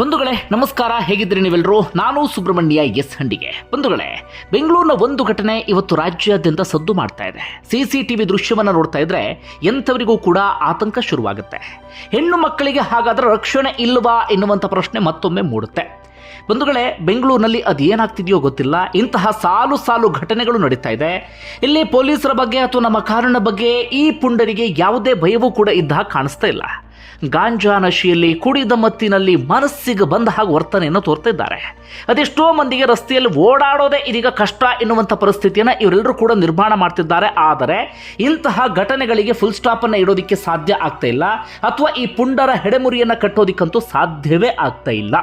ಬಂಧುಗಳೇ, ನಮಸ್ಕಾರ. ಹೇಗಿದ್ರಿ ನೀವೆಲ್ಲರೂ ನಾನು ಸುಬ್ರಹ್ಮಣ್ಯ ಎಸ್ ಹಂಡಿಗೆ. ಬಂಧುಗಳೇ, ಬೆಂಗಳೂರಿನ ಒಂದು ಘಟನೆ ಇವತ್ತು ರಾಜ್ಯಾದ್ಯಂತ ಸದ್ದು ಮಾಡ್ತಾ ಇದೆ. ಸಿಸಿಟಿವಿ ದೃಶ್ಯವನ್ನ ನೋಡ್ತಾ ಇದ್ರೆ ಎಂಥವರಿಗೂ ಕೂಡ ಆತಂಕ ಶುರುವಾಗುತ್ತೆ. ಹೆಣ್ಣು ಮಕ್ಕಳಿಗೆ ಹಾಗಾದ್ರೆ ರಕ್ಷಣೆ ಇಲ್ಲವಾ ಎನ್ನುವಂಥ ಪ್ರಶ್ನೆ ಮತ್ತೊಮ್ಮೆ ಮೂಡುತ್ತೆ. ಬಂಧುಗಳೇ, ಬೆಂಗಳೂರಿನಲ್ಲಿ ಅದೇನಾಗ್ತಿದೆಯೋ ಗೊತ್ತಿಲ್ಲ. ಇಂತಹ ಸಾಲು ಸಾಲು ಘಟನೆಗಳು ನಡೀತಾ ಇದೆ. ಇಲ್ಲಿ ಪೊಲೀಸರ ಬಗ್ಗೆ ಅಥವಾ ನಮ್ಮ ಕಾರಣ ಬಗ್ಗೆ ಈ ಪುಂಡರಿಗೆ ಯಾವುದೇ ಭಯವೂ ಕೂಡ ಇದ್ದ ಕಾಣಿಸ್ತಾ ಇಲ್ಲ. ಗಾಂಜಾ ನಶಿಯಲ್ಲಿ ಕುಡಿದ ಮತ್ತಿನಲ್ಲಿ ಮನಸ್ಸಿಗೆ ಬಂದ ಹಾಗೆ ವರ್ತನೆಯನ್ನು ತೋರ್ತಾ ಇದ್ದಾರೆ ಅದೆಷ್ಟೋ ಮಂದಿಗೆ ರಸ್ತೆಯಲ್ಲಿ ಓಡಾಡೋದೇ ಇದೀಗ ಕಷ್ಟ ಎನ್ನುವಂಥ ಪರಿಸ್ಥಿತಿಯನ್ನು ಇವರೆಲ್ಲರೂ ಕೂಡ ನಿರ್ಮಾಣ ಮಾಡ್ತಿದ್ದಾರೆ. ಆದರೆ ಇಂತಹ ಘಟನೆಗಳಿಗೆ ಫುಲ್ ಸ್ಟಾಪನ್ನು ಇಡೋದಕ್ಕೆ ಸಾಧ್ಯ ಆಗ್ತಾ ಇಲ್ಲ. ಅಥವಾ ಈ ಪುಂಡರ ಹೆಡೆಮುರಿಯನ್ನು ಕಟ್ಟೋದಿಕ್ಕಂತೂ ಸಾಧ್ಯವೇ ಆಗ್ತಾ ಇಲ್ಲ.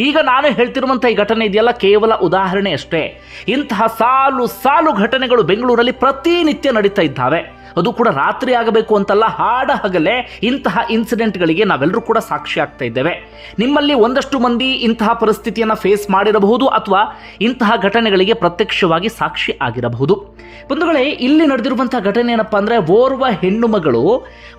ಈಗ ನಾನು ಹೇಳ್ತಿರುವಂಥ ಈ ಘಟನೆ ಇದೆಯಲ್ಲ, ಕೇವಲ ಉದಾಹರಣೆ ಅಷ್ಟೇ. ಇಂತಹ ಸಾಲು ಸಾಲು ಘಟನೆಗಳು ಬೆಂಗಳೂರಲ್ಲಿ ಪ್ರತಿನಿತ್ಯ ನಡೀತಾ ಇದ್ದಾವೆ. ಅದು ಕೂಡ ರಾತ್ರಿ ಆಗಬೇಕು ಅಂತಲ್ಲ, ಹಾಡ ಹಗಲೇ ಇಂತಹ ಇನ್ಸಿಡೆಂಟ್ಗಳಿಗೆ ನಾವೆಲ್ಲರೂ ಕೂಡ ಸಾಕ್ಷಿ ಆಗ್ತಾ ಇದ್ದೇವೆ. ನಿಮ್ಮಲ್ಲಿ ಒಂದಷ್ಟು ಮಂದಿ ಇಂತಹ ಪರಿಸ್ಥಿತಿಯನ್ನು ಫೇಸ್ ಮಾಡಿರಬಹುದು ಅಥವಾ ಇಂತಹ ಘಟನೆಗಳಿಗೆ ಪ್ರತ್ಯಕ್ಷವಾಗಿ ಸಾಕ್ಷಿ ಆಗಿರಬಹುದು. ಬಂಧುಗಳೇ, ಇಲ್ಲಿ ನಡೆದಿರುವಂತಹ ಘಟನೆ ಏನಪ್ಪಾ ಅಂದ್ರೆ ಓರ್ವ ಹೆಣ್ಣು ಮಗಳು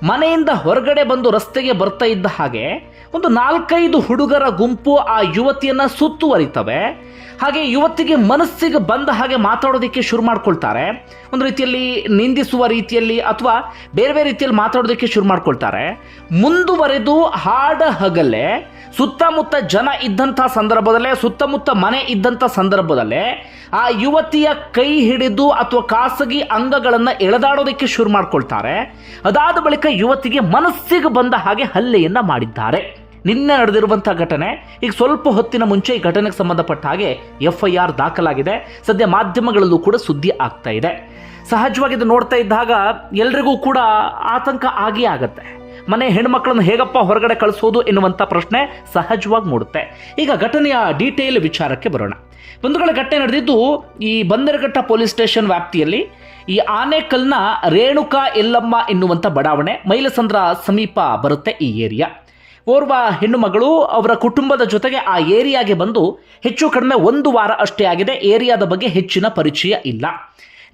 ಮನೆಯಿಂದ ಹೊರಗಡೆ ಬಂದು ರಸ್ತೆಗೆ ಬರ್ತಾ ಇದ್ದ ಹಾಗೆ ಒಂದು ನಾಲ್ಕೈದು ಹುಡುಗರ ಗುಂಪು ಆ ಯುವತಿಯನ್ನು ಸುತ್ತುವರಿತವೆ. ಹಾಗೆ ಯುವತಿಗೆ ಮನಸ್ಸಿಗೆ ಬಂದ ಹಾಗೆ ಮಾತಾಡೋದಕ್ಕೆ ಶುರು ಮಾಡ್ಕೊಳ್ತಾರೆ. ಒಂದು ರೀತಿಯಲ್ಲಿ ನಿಂದಿಸುವ ರೀತಿಯಲ್ಲಿ ಅಥವಾ ಬೇರೆ ಬೇರೆ ರೀತಿಯಲ್ಲಿ ಮಾತಾಡೋದಕ್ಕೆ ಶುರು ಮಾಡ್ಕೊಳ್ತಾರೆ. ಮುಂದುವರೆದು ಹಾಡ ಹಗಲೆ, ಸುತ್ತಮುತ್ತ ಜನ ಇದ್ದಂಥ ಸಂದರ್ಭದಲ್ಲೇ, ಸುತ್ತಮುತ್ತ ಮನೆ ಇದ್ದಂಥ ಸಂದರ್ಭದಲ್ಲೇ ಆ ಯುವತಿಯ ಕೈ ಹಿಡಿದು ಅಥವಾ ಖಾಸಗಿ ಅಂಗಗಳನ್ನು ಎಳೆದಾಡೋದಕ್ಕೆ ಶುರು ಮಾಡ್ಕೊಳ್ತಾರೆ. ಅದಾದ ಬಳಿಕ ಯುವತಿಗೆ ಮನಸ್ಸಿಗೆ ಬಂದ ಹಾಗೆ ಹಲ್ಲೆಯನ್ನು ಮಾಡಿದ್ದಾರೆ. ನಿನ್ನೆ ನಡೆದಿರುವಂಥ ಘಟನೆ, ಈಗ ಸ್ವಲ್ಪ ಹೊತ್ತಿನ ಮುಂಚೆ ಈ ಘಟನೆಗೆ ಸಂಬಂಧಪಟ್ಟ ಹಾಗೆ ಎಫ್ ಐ ಆರ್ ದಾಖಲಾಗಿದೆ. ಸದ್ಯ ಮಾಧ್ಯಮಗಳಲ್ಲೂ ಕೂಡ ಸುದ್ದಿ ಆಗ್ತಾ ಇದೆ. ಸಹಜವಾಗಿ ಇದು ನೋಡ್ತಾ ಇದ್ದಾಗ ಎಲ್ರಿಗೂ ಕೂಡ ಆತಂಕ ಆಗೇ ಆಗತ್ತೆ. ಮನೆ ಹೆಣ್ಮಕ್ಳನ್ನ ಹೇಗಪ್ಪ ಹೊರಗಡೆ ಕಳಿಸೋದು ಎನ್ನುವಂಥ ಪ್ರಶ್ನೆ ಸಹಜವಾಗಿ ಮೂಡುತ್ತೆ. ಈಗ ಘಟನೆಯ ಡೀಟೇಲ್ ವಿಚಾರಕ್ಕೆ ಬರೋಣ. ಬಂಧುಗಳ ಘಟನೆ ನಡೆದಿದ್ದು, ಈ ಬಂದರಘಟ್ಟ ಪೊಲೀಸ್ ಸ್ಟೇಷನ್ ವ್ಯಾಪ್ತಿಯಲ್ಲಿ ಈ ಆನೆಕಲ್ನ ರೇಣುಕಾ ಎಲ್ಲಮ್ಮ ಎನ್ನುವಂಥ ಬಡಾವಣೆ, ಮೈಲಸಂದ್ರ ಸಮೀಪ ಬರುತ್ತೆ ಈ ಏರಿಯಾ. ಓರ್ವ ಹೆಣ್ಣು ಮಗಳು ಅವರ ಕುಟುಂಬದ ಜೊತೆಗೆ ಆ ಏರಿಯಾಗೆ ಬಂದು ಹೆಚ್ಚು ಕಡಿಮೆ ಒಂದು ವಾರ ಅಷ್ಟೇ ಆಗಿದೆ. ಏರಿಯಾದ ಬಗ್ಗೆ ಹೆಚ್ಚಿನ ಪರಿಚಯ ಇಲ್ಲ.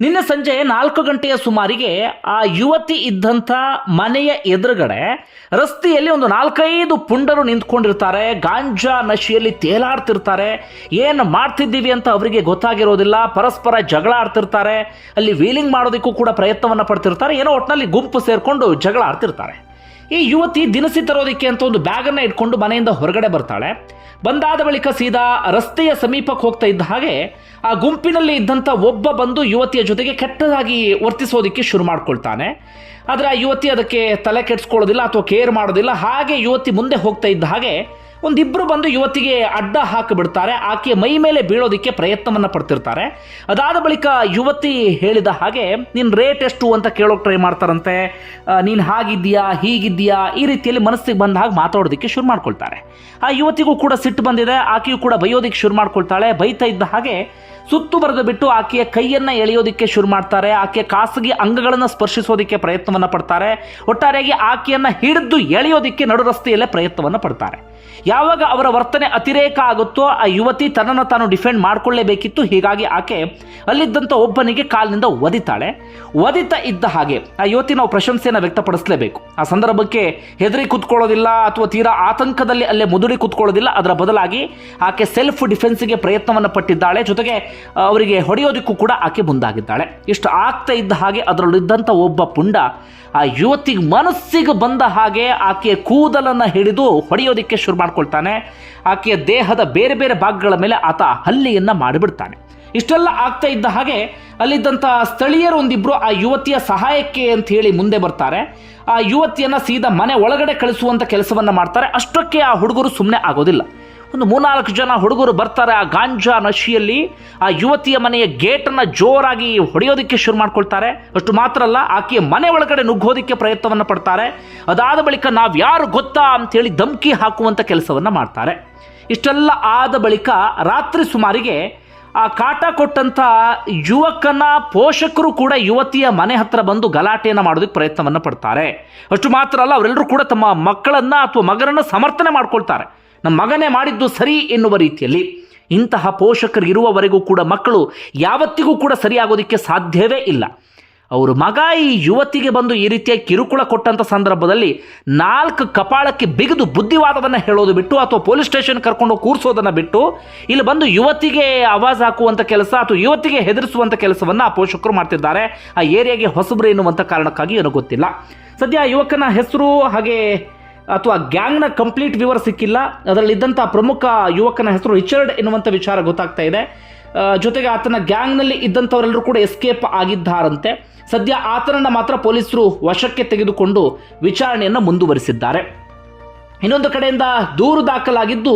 ನಿನ್ನೆ ಸಂಜೆ ನಾಲ್ಕು ಗಂಟೆಯ ಸುಮಾರಿಗೆ ಆ ಯುವತಿ ಇದ್ದಂಥ ಮನೆಯ ಎದುರುಗಡೆ ರಸ್ತೆಯಲ್ಲಿ ಒಂದು ನಾಲ್ಕೈದು ಪುಂಡರು ನಿಂತ್ಕೊಂಡಿರ್ತಾರೆ. ಗಾಂಜಾ ನಶಿಯಲ್ಲಿ ತೇಲಾಡ್ತಿರ್ತಾರೆ. ಏನು ಮಾಡ್ತಿದ್ದೀವಿ ಅಂತ ಅವರಿಗೆ ಗೊತ್ತಾಗಿರೋದಿಲ್ಲ. ಪರಸ್ಪರ ಜಗಳ ಆಡ್ತಿರ್ತಾರೆ. ಅಲ್ಲಿ ವೀಲಿಂಗ್ ಮಾಡೋದಕ್ಕೂ ಕೂಡ ಪ್ರಯತ್ನವನ್ನು ಪಡ್ತಿರ್ತಾರೆ. ಏನೋ ಒಟ್ಟಿನಲ್ಲಿ ಗುಂಪು ಸೇರಿಕೊಂಡು ಜಗಳ ಆಡ್ತಿರ್ತಾರೆ. ಈ ಯುವತಿ ದಿನಸಿ ತರೋದಕ್ಕೆ ಅಂತ ಒಂದು ಬ್ಯಾಗನ್ನು ಇಟ್ಕೊಂಡು ಮನೆಯಿಂದ ಹೊರಗಡೆ ಬರ್ತಾಳೆ. ಬಂದಾದ ಬಳಿಕ ಸೀದಾ ರಸ್ತೆಯ ಸಮೀಪಕ್ಕೆ ಹೋಗ್ತಾ ಇದ್ದ ಹಾಗೆ ಆ ಗುಂಪಿನಲ್ಲಿ ಇದ್ದಂಥ ಒಬ್ಬ ಬಂದು ಯುವತಿಯ ಜೊತೆಗೆ ಕೆಟ್ಟದಾಗಿ ವರ್ತಿಸೋದಕ್ಕೆ ಶುರು ಮಾಡ್ಕೊಳ್ತಾನೆ. ಆದರೆ ಆ ಯುವತಿ ಅದಕ್ಕೆ ತಲೆ ಕೆಡಿಸ್ಕೊಳ್ಳೋದಿಲ್ಲ ಅಥವಾ ಕೇರ್ ಮಾಡೋದಿಲ್ಲ. ಹಾಗೆ ಯುವತಿ ಮುಂದೆ ಹೋಗ್ತಾ ಇದ್ದ ಹಾಗೆ ಒಂದಿಬ್ಬರು ಬಂದು ಯುವತಿಗೆ ಅಡ್ಡ ಹಾಕಿಬಿಡ್ತಾರೆ. ಆಕೆಯ ಮೈ ಮೇಲೆ ಬೀಳೋದಕ್ಕೆ ಪ್ರಯತ್ನವನ್ನು ಪಡ್ತಿರ್ತಾರೆ. ಅದಾದ ಬಳಿಕ ಯುವತಿ ಹೇಳಿದ ಹಾಗೆ ನಿನ್ನ ರೇಟ್ ಎಷ್ಟು ಅಂತ ಕೇಳೋಕೆ ಟ್ರೈ ಮಾಡ್ತಾರಂತೆ. ನೀನು ಹಾಗಿದ್ದೀಯಾ, ಹೀಗಿದ್ದೀಯಾ, ಈ ರೀತಿಯಲ್ಲಿ ಮನಸ್ಸಿಗೆ ಬಂದ ಹಾಗೆ ಮಾತಾಡೋದಕ್ಕೆ ಶುರು ಮಾಡ್ಕೊಳ್ತಾರೆ. ಆ ಯುವತಿಗೂ ಕೂಡ ಸಿಟ್ಟು ಬಂದಿದೆ. ಆಕೆಯು ಕೂಡ ಬೈಯೋದಕ್ಕೆ ಶುರು ಮಾಡ್ಕೊಳ್ತಾಳೆ. ಬೈತಾ ಇದ್ದ ಹಾಗೆ ಸುತ್ತು ಬರೆದು ಬಿಟ್ಟು ಆಕೆಯ ಕೈಯನ್ನು ಎಳೆಯೋದಕ್ಕೆ ಶುರು ಮಾಡ್ತಾರೆ. ಆಕೆಯ ಖಾಸಗಿ ಅಂಗಗಳನ್ನು ಸ್ಪರ್ಶಿಸೋದಕ್ಕೆ ಪ್ರಯತ್ನವನ್ನು ಪಡ್ತಾರೆ. ಒಟ್ಟಾರೆಯಾಗಿ ಆಕೆಯನ್ನು ಹಿಡಿದು ಎಳೆಯೋದಕ್ಕೆ ನಡು ರಸ್ತೆಯಲ್ಲೇ ಪ್ರಯತ್ನವನ್ನು ಪಡ್ತಾರೆ. ಯಾವಾಗ ಅವರ ವರ್ತನೆ ಅತಿರೇಕ ಆಗುತ್ತೋ ಆ ಯುವತಿ ತನ್ನನ್ನು ತಾನು ಡಿಫೆಂಡ್ ಮಾಡಿಕೊಳ್ಳೇಬೇಕಿತ್ತು. ಹೀಗಾಗಿ ಆಕೆ ಅಲ್ಲಿದ್ದಂಥ ಒಬ್ಬನಿಗೆ ಕಾಲಿನಿಂದ ಒದಿತಾಳೆ. ಒದಿತಾ ಇದ್ದ ಹಾಗೆ ಆ ಯುವತಿ ನಾವು ಪ್ರಶಂಸೆಯನ್ನು ವ್ಯಕ್ತಪಡಿಸಲೇಬೇಕು. ಆ ಸಂದರ್ಭಕ್ಕೆ ಹೆದರಿ ಕೂತ್ಕೊಳ್ಳೋದಿಲ್ಲ ಅಥವಾ ತೀರಾ ಆತಂಕದಲ್ಲಿ ಅಲ್ಲೇ ಮುದುಡಿ ಕೂತ್ಕೊಳ್ಳೋದಿಲ್ಲ. ಅದರ ಬದಲಾಗಿ ಆಕೆ ಸೆಲ್ಫ್ ಡಿಫೆನ್ಸ್ಗೆ ಪ್ರಯತ್ನವನ್ನು ಪಟ್ಟಿದ್ದಾಳೆ. ಜೊತೆಗೆ ಅವರಿಗೆ ಹೊಡೆಯೋದಕ್ಕೂ ಕೂಡ ಆಕೆ ಮುಂದಾಗಿದ್ದಾಳೆ. ಇಷ್ಟು ಆಗ್ತಾ ಇದ್ದ ಹಾಗೆ ಅದರಲ್ಲಿದ್ದಂಥ ಒಬ್ಬ ಪುಂಡ ಆ ಯುವತಿಗೆ ಮನಸ್ಸಿಗೆ ಬಂದ ಹಾಗೆ ಆಕೆಯ ಕೂದಲನ್ನು ಹಿಡಿದು ಹೊಡೆಯೋದಕ್ಕೆ ಶುರು ಮಾಡ್ಕೊಳ್ತಾನೆ. ಆಕೆಯ ದೇಹದ ಬೇರೆ ಬೇರೆ ಭಾಗಗಳ ಮೇಲೆ ಆತ ಹಲ್ಲಿಯನ್ನ ಮಾಡಿಬಿಡ್ತಾನೆ. ಇಷ್ಟೆಲ್ಲ ಆಗ್ತಾ ಇದ್ದ ಹಾಗೆ ಅಲ್ಲಿದ್ದಂಥ ಸ್ಥಳೀಯರು ಒಂದಿಬ್ರು ಆ ಯುವತಿಯ ಸಹಾಯಕ್ಕೆ ಅಂತ ಹೇಳಿ ಮುಂದೆ ಬರ್ತಾರೆ. ಆ ಯುವತಿಯನ್ನ ಸೀದಾ ಮನೆ ಒಳಗಡೆ ಕಳಿಸುವಂತ ಕೆಲಸವನ್ನ ಮಾಡ್ತಾರೆ. ಅಷ್ಟಕ್ಕೆ ಆ ಹುಡುಗರು ಸುಮ್ಮನೆ ಆಗೋದಿಲ್ಲ. ಒಂದು ಮೂರ್ನಾಲ್ಕು ಜನ ಹುಡುಗರು ಬರ್ತಾರೆ ಆ ಗಾಂಜಾ ನಶಿಯಲ್ಲಿ. ಆ ಯುವತಿಯ ಮನೆಯ ಗೇಟನ್ನು ಜೋರಾಗಿ ಹೊಡೆಯೋದಕ್ಕೆ ಶುರು ಮಾಡ್ಕೊಳ್ತಾರೆ. ಅಷ್ಟು ಮಾತ್ರ ಅಲ್ಲ, ಆಕೆಯ ಮನೆ ಒಳಗಡೆ ನುಗ್ಗೋದಕ್ಕೆ ಪ್ರಯತ್ನವನ್ನು ಪಡ್ತಾರೆ. ಅದಾದ ಬಳಿಕ ನಾವು ಯಾರು ಗೊತ್ತಾ ಅಂತೇಳಿ ಧಮಕಿ ಹಾಕುವಂಥ ಕೆಲಸವನ್ನು ಮಾಡ್ತಾರೆ. ಇಷ್ಟೆಲ್ಲ ಆದ ಬಳಿಕ ರಾತ್ರಿ ಸುಮಾರಿಗೆ ಆ ಕಾಟ ಕೊಟ್ಟಂಥ ಯುವಕನ ಪೋಷಕರು ಕೂಡ ಯುವತಿಯ ಮನೆ ಹತ್ರ ಬಂದು ಗಲಾಟೆಯನ್ನು ಮಾಡೋದಕ್ಕೆ ಪ್ರಯತ್ನವನ್ನು ಪಡ್ತಾರೆ. ಅಷ್ಟು ಮಾತ್ರ ಅಲ್ಲ, ಅವರೆಲ್ಲರೂ ಕೂಡ ತಮ್ಮ ಮಕ್ಕಳನ್ನು ಅಥವಾ ಮಗನನ್ನು ಸಮರ್ಥನೆ ಮಾಡ್ಕೊಳ್ತಾರೆ. ನಮ್ಮ ಮಗನೇ ಮಾಡಿದ್ದು ಸರಿ ಎನ್ನುವ ರೀತಿಯಲ್ಲಿ ಇಂತಹ ಪೋಷಕರು ಇರುವವರೆಗೂ ಕೂಡ ಮಕ್ಕಳು ಯಾವತ್ತಿಗೂ ಕೂಡ ಸರಿಯಾಗೋದಕ್ಕೆ ಸಾಧ್ಯವೇ ಇಲ್ಲ. ಅವರು ಮಗ ಈ ಯುವತಿಗೆ ಬಂದು ಈ ರೀತಿಯ ಕಿರುಕುಳ ಕೊಟ್ಟಂಥ ಸಂದರ್ಭದಲ್ಲಿ ನಾಲ್ಕು ಕಪಾಳಕ್ಕೆ ಬಿಗಿದು ಬುದ್ಧಿವಾದವನ್ನು ಹೇಳೋದು ಬಿಟ್ಟು ಅಥವಾ ಪೊಲೀಸ್ ಸ್ಟೇಷನ್ ಕರ್ಕೊಂಡು ಕೂರಿಸೋದನ್ನು ಬಿಟ್ಟು ಇಲ್ಲಿ ಬಂದು ಯುವತಿಗೆ ಆವಾಜ್ ಹಾಕುವಂಥ ಕೆಲಸ ಅಥವಾ ಯುವತಿಗೆ ಹೆದರಿಸುವಂಥ ಕೆಲಸವನ್ನು ಆ ಪೋಷಕರು ಮಾಡ್ತಿದ್ದಾರೆ. ಆ ಏರಿಯಾಗೆ ಹೊಸಬ್ರು ಎನ್ನುವಂಥ ಕಾರಣಕ್ಕಾಗಿ ಏನೂ ಗೊತ್ತಿಲ್ಲ. ಸದ್ಯ ಯುವಕನ ಹೆಸರು ಹಾಗೆ ಅಥವಾ ಗ್ಯಾಂಗ್ನ ಕಂಪ್ಲೀಟ್ ವಿವರ ಸಿಕ್ಕಿಲ್ಲ. ಅದರಲ್ಲಿದ್ದಂಥ ಪ್ರಮುಖ ಯುವಕನ ಹೆಸರು ರಿಚರ್ಡ್ ಎನ್ನುವಂಥ ವಿಚಾರ ಗೊತ್ತಾಗ್ತಾ ಇದೆ. ಜೊತೆಗೆ ಆತನ ಗ್ಯಾಂಗ್ನಲ್ಲಿ ಇದ್ದಂಥವರೆಲ್ಲರೂ ಕೂಡ ಎಸ್ಕೇಪ್ ಆಗಿದ್ದಾರಂತೆ. ಸದ್ಯ ಆತನನ್ನು ಮಾತ್ರ ಪೊಲೀಸರು ವಶಕ್ಕೆ ತೆಗೆದುಕೊಂಡು ವಿಚಾರಣೆಯನ್ನು ಮುಂದುವರಿಸಿದ್ದಾರೆ. ಇನ್ನೊಂದು ಕಡೆಯಿಂದ ದೂರು ದಾಖಲಾಗಿದ್ದು,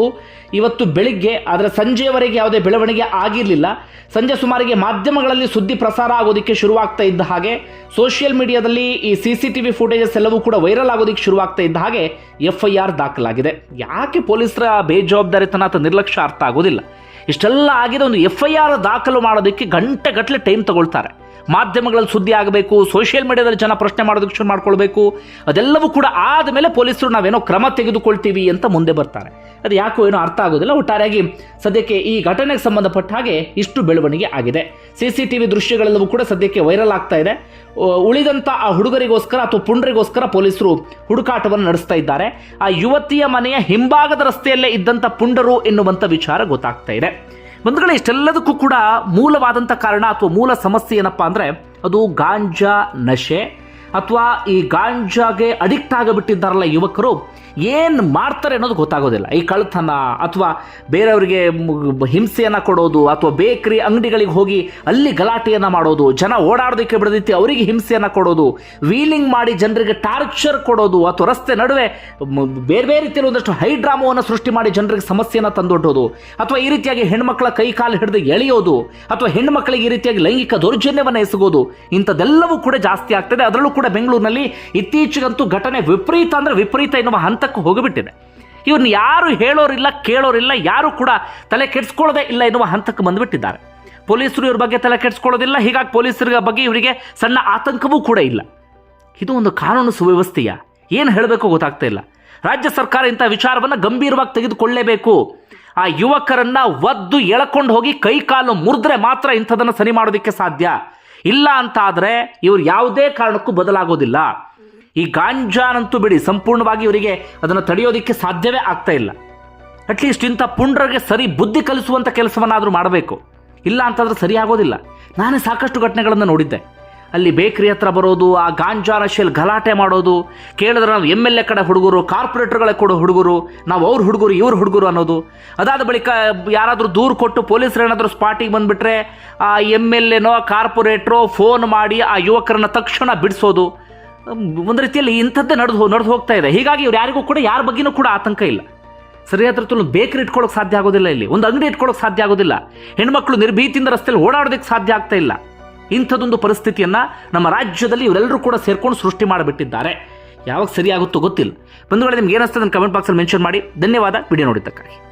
ಇವತ್ತು ಬೆಳಿಗ್ಗೆ, ಆದರೆ ಸಂಜೆಯವರೆಗೆ ಯಾವುದೇ ಬೆಳವಣಿಗೆ ಆಗಿರಲಿಲ್ಲ. ಸಂಜೆ ಸುಮಾರಿಗೆ ಮಾಧ್ಯಮಗಳಲ್ಲಿ ಸುದ್ದಿ ಪ್ರಸಾರ ಆಗೋದಕ್ಕೆ ಶುರುವಾಗ್ತಾ ಇದ್ದ ಹಾಗೆ, ಸೋಷಿಯಲ್ ಮೀಡಿಯಾದಲ್ಲಿ ಈ C C T V footages ಎಲ್ಲವೂ ಕೂಡ ವೈರಲ್ ಆಗೋದಕ್ಕೆ ಶುರುವಾಗ್ತಾ ಇದ್ದ ಹಾಗೆ ಎಫ್ ಐ ಆರ್ ದಾಖಲಾಗಿದೆ. ಯಾಕೆ ಪೊಲೀಸರ ಬೇಜವಾಬ್ದಾರಿತನ ಅಥವಾ ನಿರ್ಲಕ್ಷ್ಯ ಅರ್ಥ ಆಗೋದಿಲ್ಲ? ಇಷ್ಟೆಲ್ಲ ಆಗಿದೆ, ಒಂದು ಎಫ್ ಐ ಆರ್ ದಾಖಲು ಮಾಡೋದಕ್ಕೆ ಗಂಟೆಗಟ್ಟಲೆ ಟೈಮ್ ತಗೊಳ್ತಾರೆ. ಮಾಧ್ಯಮಗಳಲ್ಲಿ ಸುದ್ದಿ ಆಗಬೇಕು ಸೋಷಿಯಲ್ ಮೀಡಿಯಾದಲ್ಲಿ ಜನ ಪ್ರಶ್ನೆ ಮಾಡೋದಕ್ಕೆ ಶುರು ಮಾಡ್ಕೊಳ್ಬೇಕು, ಅದೆಲ್ಲವೂ ಕೂಡ ಆದಮೇಲೆ ಪೊಲೀಸರು ನಾವೇನೋ ಕ್ರಮ ತೆಗೆದುಕೊಳ್ತೀವಿ ಅಂತ ಮುಂದೆ ಬರ್ತಾರೆ. ಅದು ಯಾಕೋ ಏನೋ ಅರ್ಥ ಆಗೋದಿಲ್ಲ, ಒಟ್ಟಾರೆಯಾಗಿ ಸದ್ಯಕ್ಕೆ ಈ ಘಟನೆಗೆ ಸಂಬಂಧಪಟ್ಟ ಹಾಗೆ ಇಷ್ಟು ಬೆಳವಣಿಗೆ ಆಗಿದೆ. ಸಿ ಸಿ ಟಿ ವಿ ದೃಶ್ಯಗಳೆಲ್ಲವೂ ಕೂಡ ಸದ್ಯಕ್ಕೆ ವೈರಲ್ ಆಗ್ತಾ ಇದೆ. ಉಳಿದಂಥ ಆ ಹುಡುಗರಿಗೋಸ್ಕರ ಅಥವಾ ಪುಂಡ್ರಿಗೋಸ್ಕರ ಪೊಲೀಸರು ಹುಡುಕಾಟವನ್ನು ನಡೆಸ್ತಾ ಇದ್ದಾರೆ. ಆ ಯುವತಿಯ ಮನೆಯ ಹಿಂಭಾಗದ ರಸ್ತೆಯಲ್ಲೇ ಇದ್ದಂಥ ಪುಂಡರು ಎನ್ನುವಂಥ ವಿಚಾರ ಗೊತ್ತಾಗ್ತಾ ಇದೆ. ಬಂಧುಗಳೇ ಇಷ್ಟೆಲ್ಲದಕ್ಕೂ ಕೂಡ ಮೂಲವಾದಂಥ ಕಾರಣ ಅಥವಾ ಮೂಲ ಸಮಸ್ಯೆ ಏನಪ್ಪಾ ಅಂದರೆ ಅದು ಗಾಂಜಾ ನಶೆ. ಅಥವಾ ಈ ಗಾಂಜಾಗೆ ಅಡಿಕ್ಟ್ ಆಗಿಬಿಟ್ಟಿದ್ದಾರಲ್ಲ ಯುವಕರು, ಏನು ಮಾಡ್ತಾರೆ ಅನ್ನೋದು ಗೊತ್ತಾಗೋದಿಲ್ಲ. ಈ ಕಳ್ಳತನ ಅಥವಾ ಬೇರೆಯವರಿಗೆ ಹಿಂಸೆಯನ್ನು ಕೊಡೋದು ಅಥವಾ ಬೇಕರಿ ಅಂಗಡಿಗಳಿಗೆ ಹೋಗಿ ಅಲ್ಲಿ ಗಲಾಟೆಯನ್ನು ಮಾಡೋದು, ಜನ ಓಡಾಡೋದಕ್ಕೆ ಬಿಡದಿತ್ತು ಅವರಿಗೆ ಹಿಂಸೆಯನ್ನು ಕೊಡೋದು, ವೀಲಿಂಗ್ ಮಾಡಿ ಜನರಿಗೆ ಟಾರ್ಚರ್ ಕೊಡೋದು, ಅಥವಾ ರಸ್ತೆ ನಡುವೆ ಬೇರೆ ಬೇರೆ ರೀತಿಯಲ್ಲಿ ಒಂದಷ್ಟು ಹೈ ಡ್ರಾಮವನ್ನು ಸೃಷ್ಟಿ ಮಾಡಿ ಜನರಿಗೆ ಸಮಸ್ಯೆಯನ್ನು ತಂದೊಡ್ಡೋದು, ಅಥವಾ ಈ ರೀತಿಯಾಗಿ ಹೆಣ್ಮಕ್ಳ ಕೈ ಕಾಲು ಹಿಡಿದು ಎಳೆಯೋದು, ಅಥವಾ ಹೆಣ್ಮಕ್ಳಿಗೆ ಈ ರೀತಿಯಾಗಿ ಲೈಂಗಿಕ ದೌರ್ಜನ್ಯವನ್ನು ಎಸಗೋದು, ಇಂಥದ್ದೆಲ್ಲವೂ ಕೂಡ ಜಾಸ್ತಿ ಆಗ್ತದೆ. ಅದರಲ್ಲೂ ಬೆಂಗಳೂರಿನಲ್ಲಿ ಇತ್ತೀಚೆಗಂತೂ ಘಟನೆ ವಿಪರೀತ ಅಂದರೆ ವಿಪರೀತ ಎನ್ನುವ ಹಂತಕ್ಕೂ ಹೋಗಿಬಿಟ್ಟಿದೆ. ಇವ್ರನ್ನ ಯಾರು ಹೇಳೋರಿಲ್ಲ, ಕೇಳೋರಿಲ್ಲ, ಯಾರು ಕೂಡ ತಲೆ ಕೆಡಿಸ್ಕೊಳ್ಳೋದೇ ಇಲ್ಲ ಎನ್ನುವ ಹಂತಕ್ಕೆ ಬಂದುಬಿಟ್ಟಿದ್ದಾರೆ. ಪೊಲೀಸರು ಇವ್ರ ಬಗ್ಗೆ ತಲೆ ಕೆಡಿಸ್ಕೊಳ್ಳೋದಿಲ್ಲ, ಹೀಗಾಗಿ ಪೊಲೀಸರ ಬಗ್ಗೆ ಇವರಿಗೆ ಸಣ್ಣ ಆತಂಕವೂ ಕೂಡ ಇಲ್ಲ. ಇದು ಒಂದು ಕಾನೂನು ಸುವ್ಯವಸ್ಥೆಯ? ಏನು ಹೇಳಬೇಕು ಗೊತ್ತಾಗ್ತಾ ಇಲ್ಲ. ರಾಜ್ಯ ಸರ್ಕಾರ ಇಂಥ ವಿಚಾರವನ್ನು ಗಂಭೀರವಾಗಿ ತೆಗೆದುಕೊಳ್ಳಲೇಬೇಕು ಆ ಯುವಕರನ್ನ ಒದ್ದು ಎಳಕೊಂಡು ಹೋಗಿ ಕೈ ಕಾಲು ಮುರಿದ್ರೆ ಮಾತ್ರ ಇಂಥದನ್ನು ಸರಿ ಮಾಡೋದಕ್ಕೆ ಸಾಧ್ಯ. ಇಲ್ಲ ಅಂತ ಆದರೆ ಇವರು ಯಾವುದೇ ಕಾರಣಕ್ಕೂ ಬದಲಾಗೋದಿಲ್ಲ. ಈ ಗಾಂಜಾನಂತೂ ಬಿಡಿ, ಸಂಪೂರ್ಣವಾಗಿ ಇವರಿಗೆ ಅದನ್ನು ತಡೆಯೋದಕ್ಕೆ ಸಾಧ್ಯವೇ ಆಗ್ತಾ ಇಲ್ಲ. ಅಟ್ಲೀಸ್ಟ್ ಇಂಥ ಪುಂಡ್ರಿಗೆ ಸರಿ ಬುದ್ಧಿ ಕಲಿಸುವಂಥ ಕೆಲಸವನ್ನಾದರೂ ಮಾಡಬೇಕು. ಇಲ್ಲ ಅಂತಂದ್ರೆ ಸರಿಯಾಗೋದಿಲ್ಲ ನಾನೇ ಸಾಕಷ್ಟು ಘಟನೆಗಳನ್ನು ನೋಡಿದ್ದೆ. ಅಲ್ಲಿ ಬೇಕರಿ ಹತ್ರ ಬರೋದು, ಆ ಗಾಂಜಾ ನಶೆಯಲ್ಲಿ ಗಲಾಟೆ ಮಾಡೋದು, ಕೇಳಿದ್ರೆ ನಾವು ಎಂ ಎಲ್ ಎ ಕಡೆ ಹುಡುಗರು, ಕಾರ್ಪೊರೇಟರ್ಗಳ ಕೂಡ ಹುಡುಗರು, ನಾವು ಅವ್ರ ಹುಡುಗರು, ಇವ್ರ ಹುಡುಗರು ಅನ್ನೋದು. ಅದಾದ ಬಳಿಕ ಯಾರಾದರೂ ದೂರು ಕೊಟ್ಟು ಪೊಲೀಸರು ಏನಾದರೂ ಸ್ಪಾಟಿಗೆ ಬಂದುಬಿಟ್ರೆ, ಆ ಎಂ ಎಲ್ ಎನೋ, ಕಾರ್ಪೊರೇಟ್ರೋ ಫೋನ್ ಮಾಡಿ ಆ ಯುವಕರನ್ನ ತಕ್ಷಣ ಬಿಡಿಸೋದು. ಒಂದು ರೀತಿಯಲ್ಲಿ ಇಂಥದ್ದೇ ನಡೆದು ನಡೆದು ಹೋಗ್ತಾ ಇದೆ. ಹೀಗಾಗಿ ಇವ್ರು ಯಾರಿಗೂ ಕೂಡ, ಯಾರ ಬಗ್ಗೆನೂ ಕೂಡ ಆತಂಕ ಇಲ್ಲ. ಸರಿಯಾದ ಒಂದು ಬೇಕರಿ ಇಟ್ಕೊಳ್ಳೋಕೆ ಸಾಧ್ಯ ಆಗೋದಿಲ್ಲ ಇಲ್ಲಿ. ಒಂದು ಅಂಗಡಿ ಇಟ್ಕೊಳ್ಳೋಕೆ ಸಾಧ್ಯ ಆಗೋದಿಲ್ಲ. ಹೆಣ್ಮಕ್ಳು ನಿರ್ಭೀತಿಯಿಂದ ರಸ್ತೆಯಲ್ಲಿ ಓಡಾಡೋದಕ್ಕೆ ಸಾಧ್ಯ ಆಗ್ತಾ ಇಂಥದ್ದೊಂದು ಪರಿಸ್ಥಿತಿಯನ್ನ ನಮ್ಮ ರಾಜ್ಯದಲ್ಲಿ ಇವರೆಲ್ಲರೂ ಕೂಡ ಸೇರ್ಕೊಂಡು ಸೃಷ್ಟಿ ಮಾಡಿಬಿಟ್ಟಿದ್ದಾರೆ. ಯಾವಾಗ ಸರಿಯಾಗುತ್ತೋ ಗೊತ್ತಿಲ್ಲ. ಬಂಧುಗಳೇ, ನಿಮ್ಗೆ ಏನಿಸ್ತದೆ ನನ್ನ ಕಮೆಂಟ್ ಬಾಕ್ಸಲ್ಲಿ ಮೆನ್ಷನ್ ಮಾಡಿ. ಧನ್ಯವಾದ. ವಿಡಿಯೋ ನೋಡಿದ್ದಕ್ಕಾಗಿ.